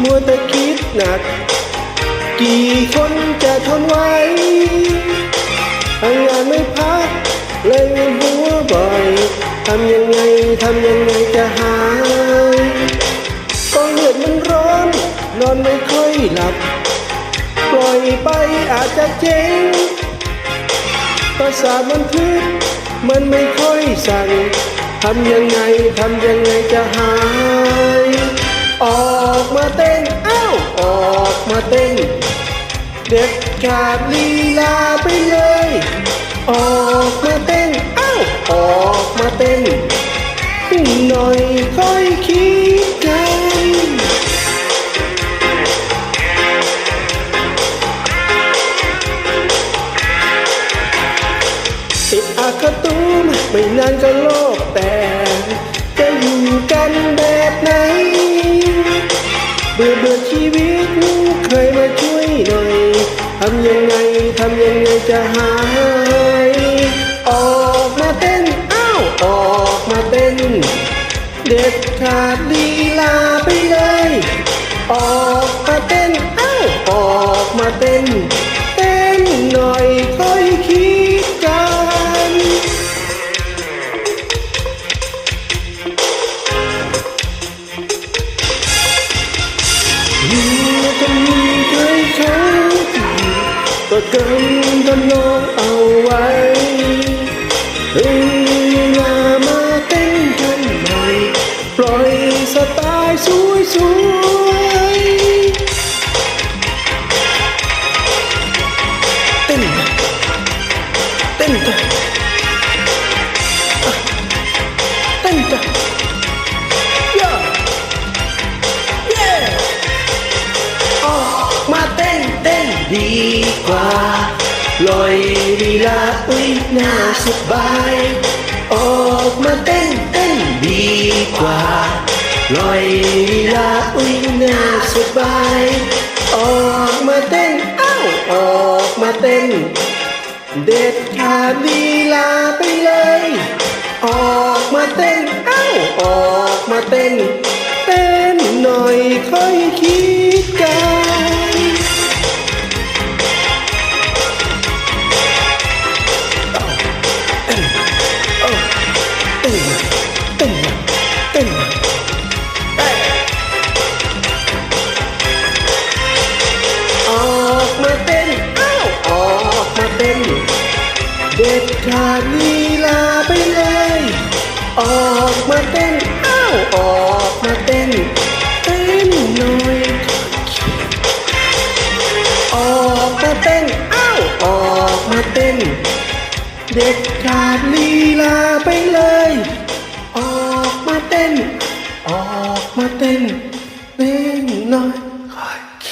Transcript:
มัวแต่คิดหนัก กี่คนจะทนไหวทำงานไม่พัก เลยหัวบ่อยทำยังไงทำยังไงจะหายกองเลือดมันร้อน นอนไม่ค่อยหลับ ปล่อยไปอาจจะเจ๊งประสาทมันทึบมันไม่ค่อยสั่งทำยังไง ทำยังไงจะหาย ออกมาเต้นอ้าวออกมาเต้น เด็ดขาดลีลาไปเลย ออกมาเต้นอ้าวออกมาเต้นหน่อยค่อยคิดกันติดอากาตูมไม่นานก็โลกแตกจะอยู่กันแบบไหน เบื่อเบื่อชีวิตเคยมาช่วยหน่อยทำยังไงทำยังไงจะหายออกมาเต้นอ้าวออกมาเต้นเด็ดขาดลีลา อยู่กันเคยเขาก็กำทำนองเอาไว้เฮ้ยมามาเต้นกันหน่อยปล่อยสไตล์สวยสวยๆเต้นเต้นจ้ะ กว่าลอยลีลาอุ้ยน่าสบาย ออกมาเต้นเต้นดีกว่าลอยลีลาอุ้ยน่าสบาย ออกมาเต้นอ้าวออกมาเต้น เด็ดขาดลีลาไปเลย ออกมาเต้นอ้าวออกมาเต้น เต้นหน่อยค่อยคิด เด็ดขาดลีลาไปเลย ออกมาเต้นอ้าวออกมาเต้นเต้นหน่อยออกมาเต้นอ้าวออกมาเต้น เด็ดขาดลีลาไปเลย ออกมาเต้น ออกมาเต้นเต้นหน่อยโอเค